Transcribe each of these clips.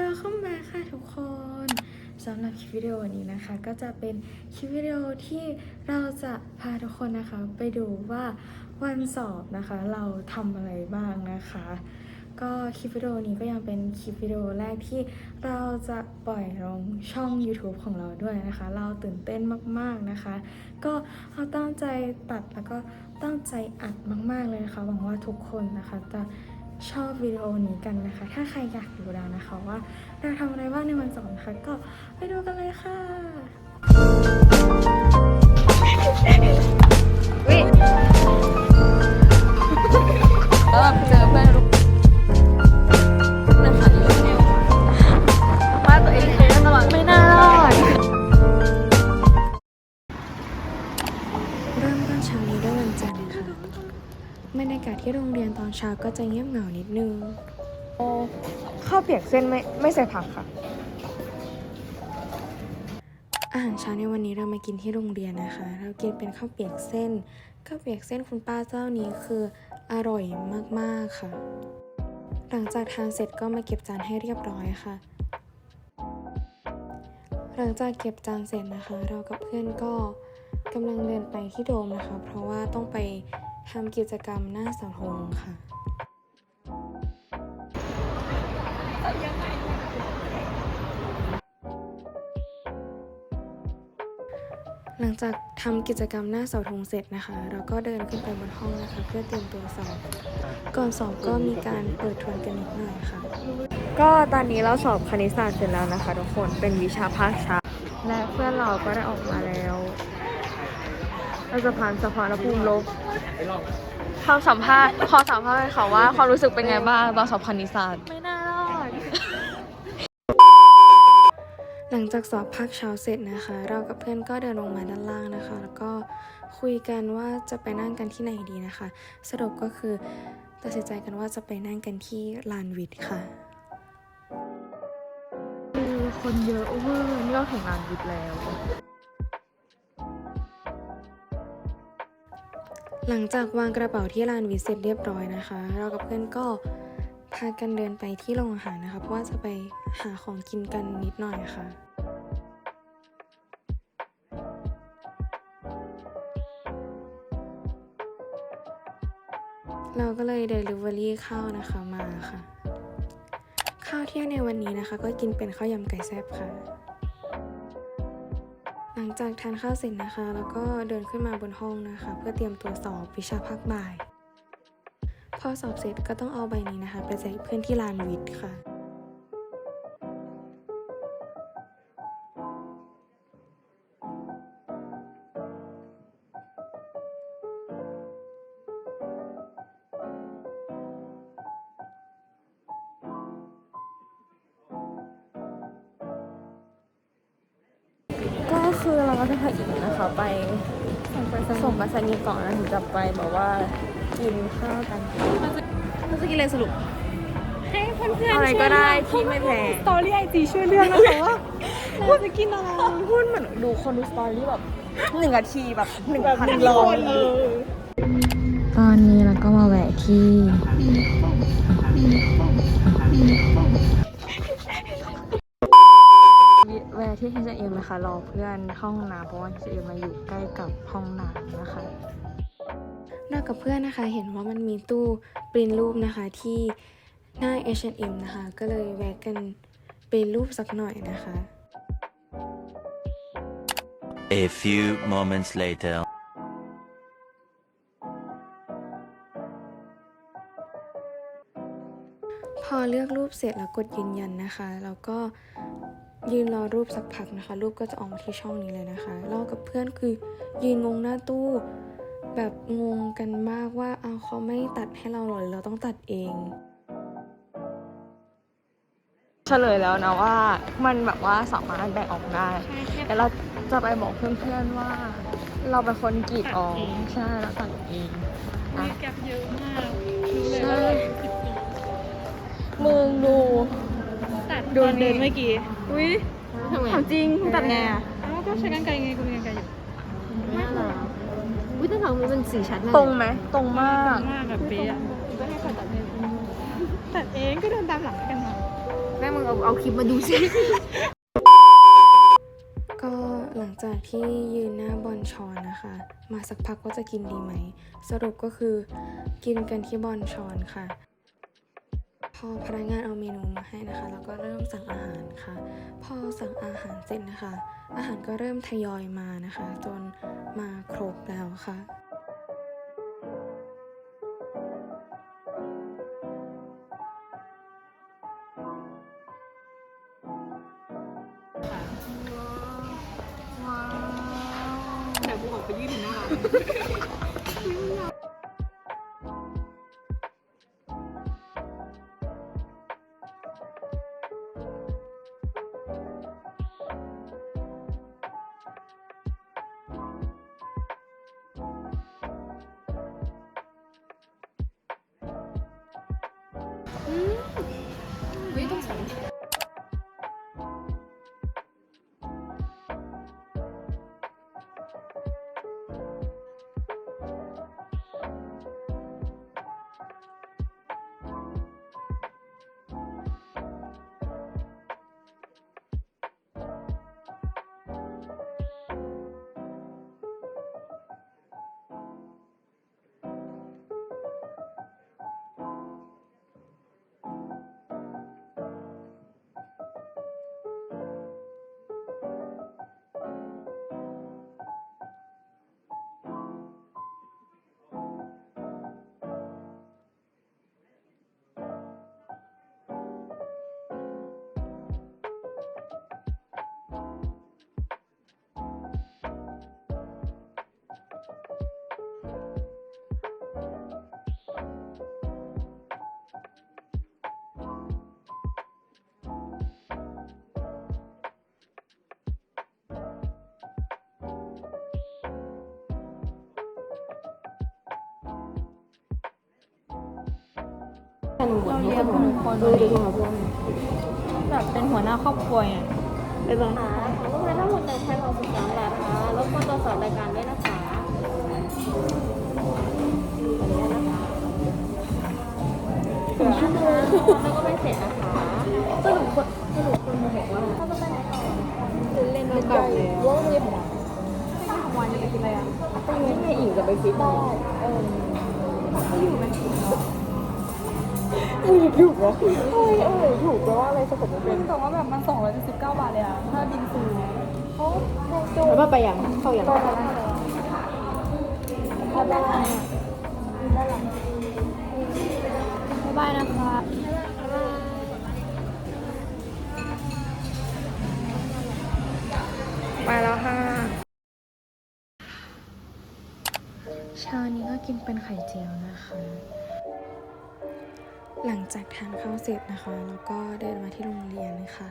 Welcome back ค่ะทุกคนสำหรับคลิปวิดีโอนี้นะคะ ก็จะเป็นคลิปวิดีโอที่เราจะพาทุกคนนะคะ ไปดูว่าวันสอบนะคะ เราทำอะไรบ้างนะคะ ก็คลิปวิดีโอนี้ก็ยังเป็นคลิปวิดีโอแรกที่เราจะปล่อยลงช่อง YouTube ของเราด้วยนะคะ เราตื่นเต้นมากๆนะคะ ก็เราตั้งใจตัดแล้วก็ตั้งใจอัดมาก ๆเลยนะคะหวังว่าทุกคนนะคะจะ ชอบวิดีโอนี้กันนะคะ ถ้าใครอยากดูแล้วนะคะว่าเราทำอะไรบ้างในวันสอบนะคะก็ไปดูกันเลยค่ะวิแล้วแบบเจอ เรียนตอนเช้าก็จะเงียบเหงานิดนึง ข้าวเปียกเส้นไม่ไม่ใส่ผักค่ะ อาหารเช้าในวันนี้เรามากินที่โรงเรียนนะคะ เรากินเป็นข้าวเปียกเส้น ข้าวเปียกเส้นคุณป้าเจ้านี้คืออร่อยมากๆค่ะ หลังจากทานเสร็จก็มาเก็บจานให้เรียบร้อยค่ะ หลังจากเก็บจานเสร็จนะคะ เรากับเพื่อนก็กำลังเดินไปที่โดมนะคะ เพราะว่าต้องไปทำกิจกรรมหน้าเสาธงค่ะ หลังจากทำกิจกรรมหน้าเสาธงเสร็จนะคะ เราก็เดินขึ้นไปบนห้องนะคะ เพื่อเตรียมตัวสอบ ก่อนสอบก็มีการเปิดทวนกันนิดหน่อยค่ะ ก็ตอนนี้เราสอบคณิตศาสตร์เสร็จแล้วนะคะทุกคนเป็นวิชาภาคเช้าและเพื่อนเราก็ได้ออกมาแล้วเราจะผ่านสะพานภูมิลบคำสัมภาษณ์ขอสัมภาษณ์เขาว่าความรู้สึกเป็นไงบ้างตอนสอบคณิตศาสตร์ ไม่น่ารอด หลังจากสอบภาคเช้าเสร็จนะคะ เรากับเพื่อนก็เดินลงมาด้านล่างนะคะ แล้วก็คุยกันว่าจะไปนั่งกันที่ไหนดีนะคะ สรุปก็คือตัดสินใจกันว่าจะไปนั่งกันที่ลานวิทย์ค่ะคือคนเยอะเวอร์นี่เราถึงงานวิทย์แล้ว หลังจากวางกระเป๋าที่ลานวิทย์เสร็จเรียบร้อยนะคะ เรากับเพื่อนก็ พากันเดินไปที่โรงอาหารนะคะ เพราะว่าจะไปหาของกินกันนิดหน่อยค่ะเราก็เลย Delivery ข้าวนะคะมาค่ะ ข้าวเที่ยงในวันนี้นะคะ ก็กินเป็นข้าวยำไก่แซ่บค่ะ หลังจากทานข้าวเสร็จนะคะ แล้วก็เดินขึ้นมาบนห้องนะคะ เพื่อเตรียมตัวสอบวิชาภาคบ่าย พอสอบเสร็จก็ต้องเอาใบนี้นะคะ ไปแจกเพื่อนที่ลานวิทย์ค่ะก็คือเราก็จะพาอิงนะคะ ไปส่งไปรษณีย์ก่อนแล้วถึงจะไปแบบว่า กินข้าวกันเราจะกินอะไรสรุป ให้เพื่อนๆอะไรก็ได้ที่ไม่แพงสตอรี่ไอจีช่วยเลือกนะคะว่าเราจะกินอะไรพูดเหมือนดูคนดูสตอรี่แบบหนึ่งนาทีแบบหนึ่งแบบพันหนึ่งร้อคนยเออตอนนี้เราก็มาแวะที่แวะที่ H&M นะคะรอเพื่อนเข้าห้องน้ำเพราะว่า H&M มาอยู่ใกล้กับห้องน้ำนะคะ เรากับเพื่อนนะคะเห็นว่ามันมีตู้ปริ้นรูปนะคะที่หน้า H&M นะคะ ก็เลยแวะกันปริ้นรูปสักหน่อยนะคะ A few moments later. พอเลือกรูปเสร็จแล้วกดยืนยันนะคะ แล้วก็ยืนรอรูปสักพักนะคะ รูปก็จะออกมาที่ช่องนี้เลยนะคะเรากับเพื่อนคือยืนงงหน้าตู้ แบบงงกันมากว่าเอาเขาไม่ตัดให้เราหรอหรือเราต้องตัดเอง เฉลยแล้วนะว่ามันแบบว่าสามารถแบ่งออกได้แต่เราจะไปบอกเพื่อนๆว่า เราเป็นคนกรีดออกใช่แล้วตัดเองอะแกปเยอะมากรู้เลยว่าสิบปีมึงดูตัดดูตอนนี่เดินเมื่อกี้อุ้ยถามจริงมึงตัดไงอะอ้าวก็ใช้กรรไกรไงกูมีกร รไกรอยู่อุ้ยแต่ทำไมมันสีชัดมากตรงไหมตรงมากมากแบบเป๊ะอะตัดเองก็เดินตามหลังกันมาไปม่มึงเอาเอาคลิปมาดูสิก็หลังจากที่ยืนหน้าบอลชอนนะคะ มาสักพักว่าจะกินดีไหม สรุปก็คือกินกันที่บอลชอนค่ะ พอพนักงานเอาเมนูมาให้นะคะเราก็เริ่มสั่งอาหารค่ะ พอสั่งอาหารเสร็จนะคะ อาหารก็เริ่มทยอยมานะคะ จน มาครบแล้วค่ะ 嗯味道超级 เราเรียนทุกคนแบบเป็นหัวหน้าครอบครัวไงบ๊ายบายค่ะของลูกค้าทั้งหมด1,063บาทนะคะรบกวนตรวจสอบรายการด้วยนะคะขออนุญาตนะคะแล้วก็ไม่เสร็จนะคะสรุปคนสรุปคนมาบอกว่าถ้าจะไปไหนต่อเล่นกับเลยว่ามีหัววันจะไปกินอะไรอะไปให้อิ่มกับไปฟิตได้เออ เออถูกแปลว่าอะไรสะกดไม่เป็นแต่ว่าแบบมัน279บาทเลยอะถ้าบินซูเขาจูแล้วว่าไปยังเข้ายังก็ได้ถ้าได้บ๊ายบายนะคะไปแล้วค่ะเช้านี้ก็กินเป็นไข่เจียวนะคะ หลังจากทานข้าวเสร็จนะคะ แล้วก็เดินมาที่โรงเรียนค่ะ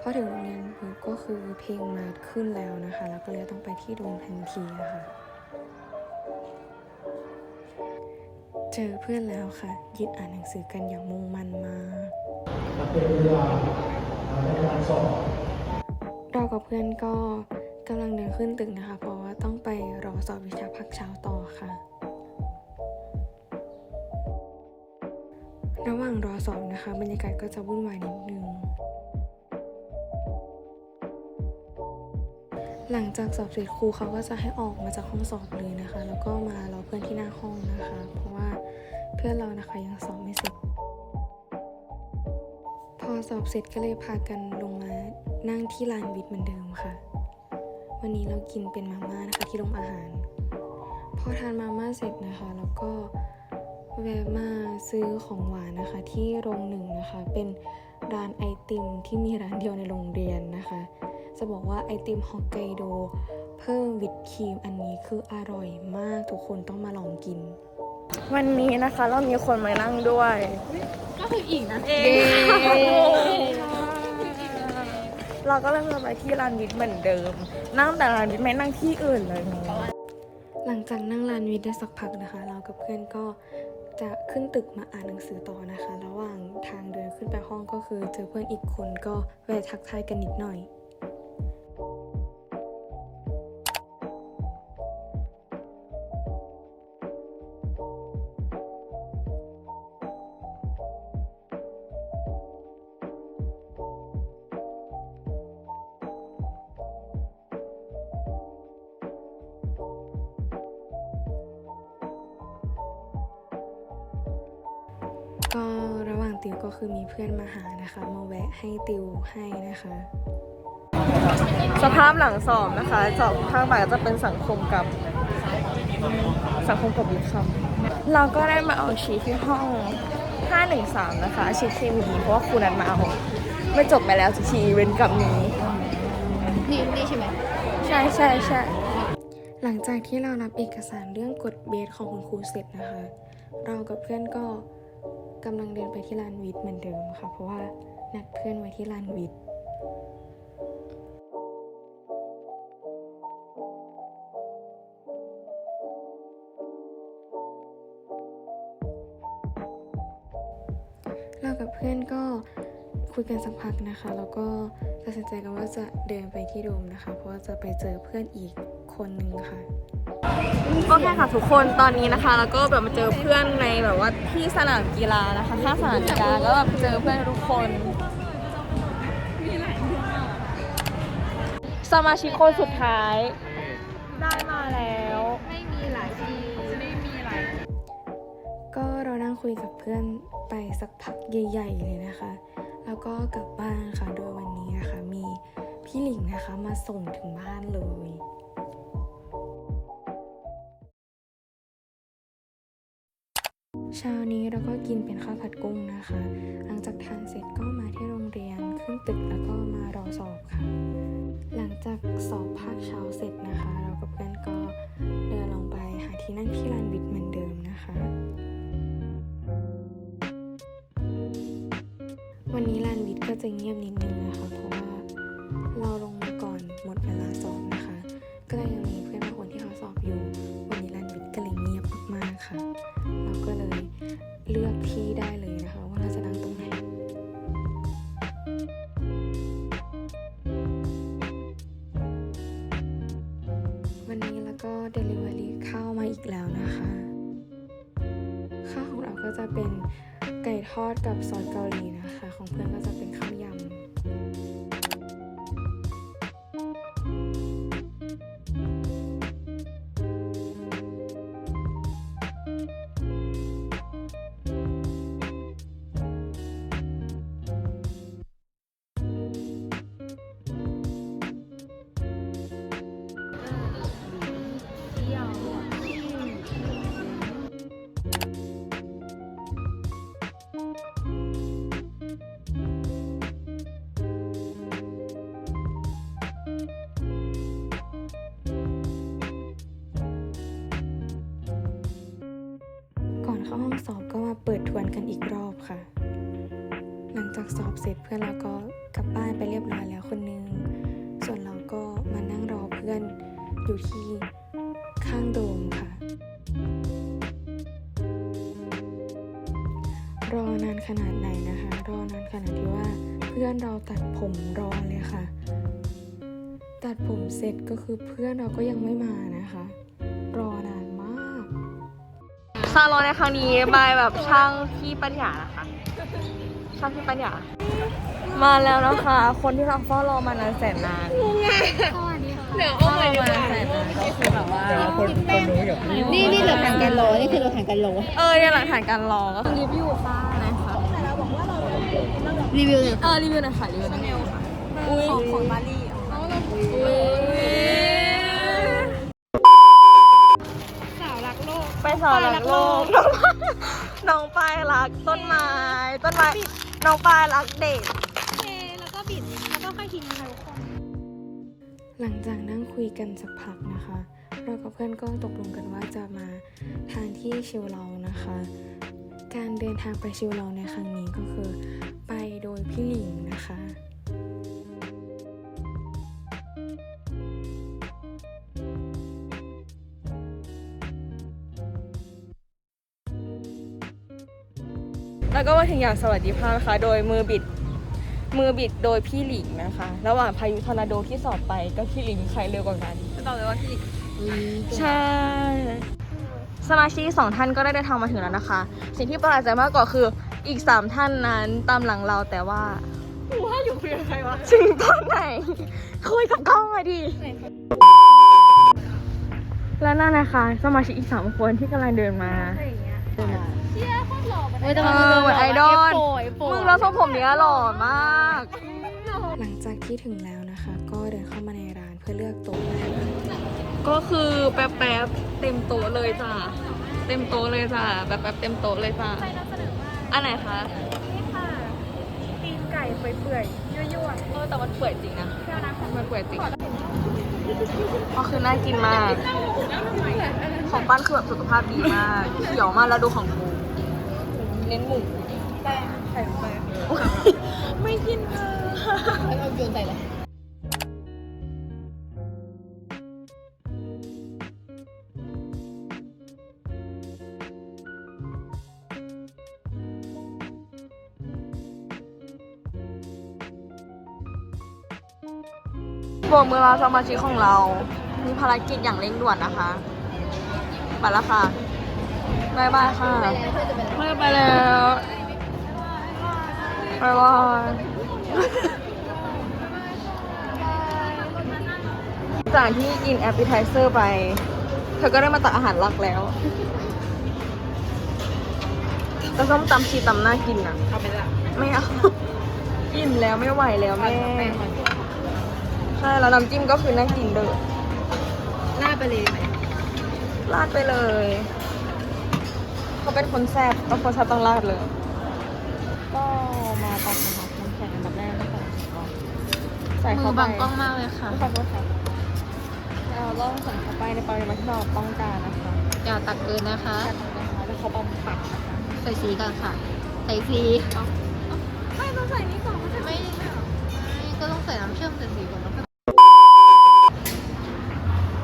พอถึงโรงเรียนปุ๊บก็คือเพลงมาขึ้นแล้วนะคะ แล้วก็เลยต้องไปที่โรงทันทีะค่ะเจอเพื่อนแล้วค่ะยืนอ่านหนังสือกันอย่างมุ่งมั่นมากเรากับเพื่อนก็กำลังเดินขึ้นตึกนะคะ เพราะว่าต้องไปรอสอบวิชาพักเช้าต่อค่ะ ระหว่างรอสอบนะคะ บรรยากาศก็จะวุ่นวายนิดนึง หลังจากสอบเสร็จครูเขาก็จะให้ออกมาจากห้องสอบเลยนะคะ แล้วก็มารอเพื่อนที่หน้าห้องนะคะ เพราะว่าเพื่อนเรานะคะยังสอบไม่เสร็จ พอสอบเสร็จก็เลยพากันลงมานั่งที่ลานวิทย์เหมือนเดิมค่ะ วันนี้เรากินเป็นมาม่านะคะที่โรงอาหาร พอทานมาม่าเสร็จนะคะ แล้วก็ แวะมาซื้อของหวานนะคะที่โรงหนึ่งนะคะ เป็นร้านไอติมที่มีร้านเดียวในโรงเรียนนะคะ จะบอกว่าไอติมฮอกไกโด เพิ่มวิปครีมอันนี้คืออร่อยมากทุกคนต้องมาลองกิน วันนี้นะคะเรามีคนมานั่งด้วย ก็คืออีกนะเอเราก็เลยจะไปที่ร้านวิทย์เหมือนเดิม นั่งแต่ร้านวิทย์ไม่นั่งที่อื่นเลยหลังจากนั่งลานวิทย์ได้สักพักนะคะ เรากับเพื่อนก็ จะขึ้นตึกมาอ่านหนังสือต่อนะคะ ระหว่างทางเดินขึ้นไปห้องก็คือเจอเพื่อนอีกคนก็แวะทักทายกันนิดหน่อย ก็ระหว่างติวก็คือมีเพื่อนมาหานะคะมาแวะให้ติวให้นะคะ สภาพหลังสอบนะคะสอบข้างบ่ายก็จะเป็นสังคมกับสังคมกับวิทย์คำเราก็ได้มาเอาชีทที่ห้อง 513 นะคะชีทเคมีเพราะว่าครูนัดมาเอาไม่จบไปแล้วชีเว้นกับนี้นี่นี่ใช่ไหมใช่ใช่ใช่หลังจากที่เรารับเอกสารเรื่องกฎเบสของคุณครูเสร็จนะคะ เรากับเพื่อนก็ กำลังเดินไปที่ลานวิทย์เหมือนเดิมค่ะ เพราะว่านัดเพื่อนไว้ที่ลานวิทย์ คุยกันสักพักนะคะ แล้วก็ตัดสินใจกันว่าจะเดินไปที่โดมนะคะ เพราะว่าจะไปเจอเพื่อนอีกคนนึงค่ะ โอเคค่ะทุกคนตอนนี้นะคะ แล้วก็แบบมาเจอเพื่อนในแบบว่าที่สนามกีฬานะคะข้างสนามกีฬาก็แบบเจอเพื่อนทุกคน สมาชิกคนสุดท้าย ได้มาแล้ว ไม่มีหลายทีไม่มีหลายก็เรานั่งคุยกับเพื่อนไปสักพักใหญ่ ๆ เลยนะคะ แล้วก็กลับบ้านค่ะโดยวันนี้นะคะมีพี่หลิงนะคะมาส่งถึงบ้านเลยเช้านี้เราก็กินเป็นข้าวผัดกุ้งนะคะ หลังจากทานเสร็จก็มาที่โรงเรียนขึ้นตึกแล้วก็มารอสอบค่ะ หลังจากสอบภาคเช้าเสร็จนะคะ เรากับเพื่อนก็เดินลงไปหาที่นั่งที่ลานบิดเหมือนเดิมนะคะ วันนี้ลานวิทย์ก็จะเงียบนิดนึงนะคะ เพราะว่าเราลงมาก่อนหมดเวลาสอบนะคะ ก็เลยยังมีเพื่อนบางคนที่เขาสอบอยู่ วันนี้ลานวิทย์ก็เลยเงียบมากๆค่ะ เราก็เลยเลือกที่ได้เลยนะคะ ว่าเราจะนั่งตรงไหนวันนี้แล้วก็ Delivery เข้ามาอีกแล้วนะคะ ข้าวของเราก็จะเป็น ไก่ทอดกับซอสเกาหลีนะคะ ของเพื่อนก็จะเป็นข้าวยำ กันอีกรอบค่ะ หลังจากสอบเสร็จเพื่อนเราก็กลับบ้านไปเรียบร้อยแล้วคนนึง ส่วนเราก็มานั่งรอเพื่อนอยู่ที่ข้างโดมค่ะ รอนานขนาดไหนนะคะ รอนานขนาดที่ว่าเพื่อนเราตัดผมรอเลยค่ะ ตัดผมเสร็จก็คือเพื่อนเราก็ยังไม่มานะคะ รอนาน ซาลอนในครั้งนี้บายแบบช่างพี่ปัญญานะคะ ช่างพี่ปัญญา มาแล้วนะคะ คนที่เราเฝ้ารอมานานแสนนานเดี๋ยวเฝ้ารอมานานแสนนานก็คือแบบว่านี่นี่เหลือผ่านการรอ นี่คือเราผ่านการรอ เออเนี่ยหลักฐานการรอก็คือรีวิวค่ะนะคะรีวิวเลยเออรีวิวหน่อยค่ะรีวิวหน่อยอุ้ยของของบาลีอุ้ย สาวรักโลก ไปสอนรักโลก น้องปาย รักต้นไม้ ต้นไม้ น้องปลารักเด็ก เทแล้วก็บิดแล้วก็ค่อยทิ้งนะคะทุกคน หลังจากนั่งคุยกันสักพักนะคะ เรากับเพื่อนก็ตกลงกันว่าจะมาทางที่ชิวเรานะคะ การเดินทางไปชิวเราในครั้งนี้ก็คือ ไปโดยพี่หลิงนะคะ แล้วก็มาถึงอย่างสวัสดิภาพนะคะ โดยมือบิดมือบิดโดยพี่หลิงนะคะ ระหว่างพายุทอร์นาโดที่สอบไปกับพี่หลิงใครเร็วกว่ากันตอบเลยว่าพี่หลิงใช่ สมาชิกสองท่านก็ได้เดินทางมาถึงแล้วนะคะ สิ่งที่ประหลาดใจมากกว่าคืออีกสามท่านนั้นตามหลังเราแต่ว่าว่าอยู่คุยกับใครวะถึงตอนไหน คุยกับกล้องมาดิและนั่นนะคะ สมาชิกอีกสามคนที่กำลังเดินมา ไม่ต้องเออเหมือนไอดอลโปมึงแล้วทรงผมเนี้ยหล่อมาก หลังจากที่ถึงแล้วนะคะ ก็เดินเข้ามาในร้านเพื่อเลือกโต๊ะก็คือแป๊บแป๊บๆเต็มโต๊ะเลยจ้ะเต็มโต๊ะเลยจ้ะแป๊บแป๊บๆเต็มโต๊ะเลยจ้ะอันไหนคะตีนไก่เปื่อยๆยั่วเออแต่มันเปื่อยจริงนะๆเที่ยวนะมันเปื่อยจริงก็คือน่ากินมาก ของปั้นคือแบบสุขภาพดีมากเขียวมากแล้วดูของกู เน้นหมูแป้งไข่แป้งไม่กินค่ะเอาโยนใส่เลยบอกมือเราสมาชิกของเรา มีภารกิจอย่างเร่งด่วนนะคะ ไปแล้วค่ะ บายบายค่ะไปแล้วเพื่อนจะไปแล้วไม่ไปแล้วบายบายจากที่กินแอปเปิลไทเซอร์ไป เธอก็ได้มาตักอาหารหลักแล้วแต่ส้มตำชีตำน่ากินนะเอาไปละไม่เอาอิ่มแล้วไม่ไหวแล้วแม่ใช่แล้วน้ำจิ้มก็คือน่ากินเด้อหน้าไปเลยไหมราดไปเลย เขาเป็นคนแซ่บต้องคนแซ่บต้องราดเลย ก็มาตักนะคะน้ำแข็งอันดับแรกนะคะใส่มืเข้าอไปบังกล้องมากเลยค่ะ ขอโทษค่ะเราต้องใส่เข้าไปในปริมาณที่เราต้องการนะคะอย่าตักเกินนะคะ นะคะแล้วเขาบำบัดนะคะใส่สีกันค่ะ ใส่สีไม่ต้องใส่นี้ก่อนไม่ไม่ก็ต้องใส่น้ำเชื่อมใส่สีก่อนแล้วก็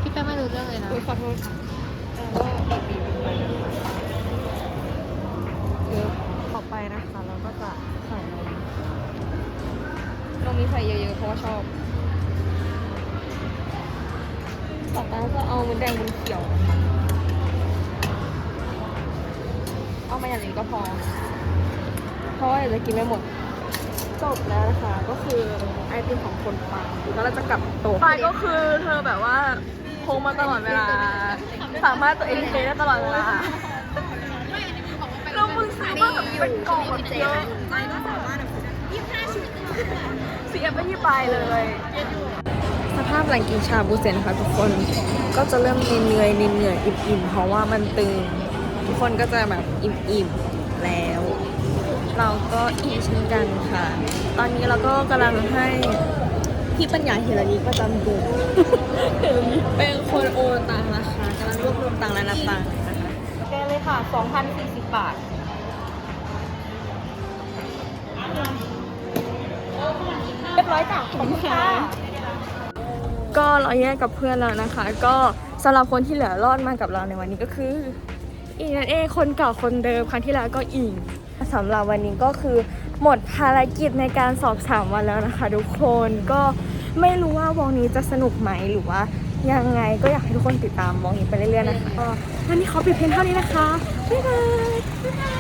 พี่แป้งไม่รู้เรื่องเลยนะ อุ้ยขอโทษค่ะ ก็จะเอามันแดงมันเขียว เอามาอย่างนี้ก็พอ เพราะว่าเดี๋ยวจะกินไม่หมด จบแล้วนะคะ ก็คือไอติมของคนปังแล้วเราจะกลับโต๊ะไปก็คือเธอแบบว่าพงมาตลอดเวลา สามารถตัวเองเทได้ตลอดเวลาเรามึงซื้อมาแบบเป็นกล่องแบบเยอะเสียไปยี่ปลายเลยสภาพหลังกินชาบูเสร็จนะคะทุกคนก็จะเริ่มเหนื่อยๆเหนื่อยๆอิ่มๆเพราะว่ามันตึงทุกคนก็จะแบบอิ่มๆแล้ว เราก็อิ่มเช่นกันค่ะ ตอนนี้เราก็กำลังให้พี่ปัญญาเฮรานิประจำกลุ่มเป็นคนโอนตังค์นะคะกำลังรวบรวมตังค์และนับตังค์นะคะแกเลยค่ะ 2,040 บาทเรียบร้อยจ้ะขอบคุณค่ะ ก็เราแยกกับเพื่อนแล้วนะคะ ก็สำหรับคนที่เหลือรอดมากับเราในวันนี้ก็คืออีนั่นเองคนเก่าคนเดิมครั้งที่แล้วก็อีกสำหรับวันนี้ก็คือหมดภารกิจในการสอบสามวันแล้วนะคะ ทุกคนก็ไม่รู้ว่าวงนี้จะสนุกไหมหรือว่ายังไงก็อยากให้ทุกคนติดตามวงนี้ไปเรื่อยๆนะคะก็วันนี้ขอปิดเพลงเท่านี้นะคะบ๊ายบาย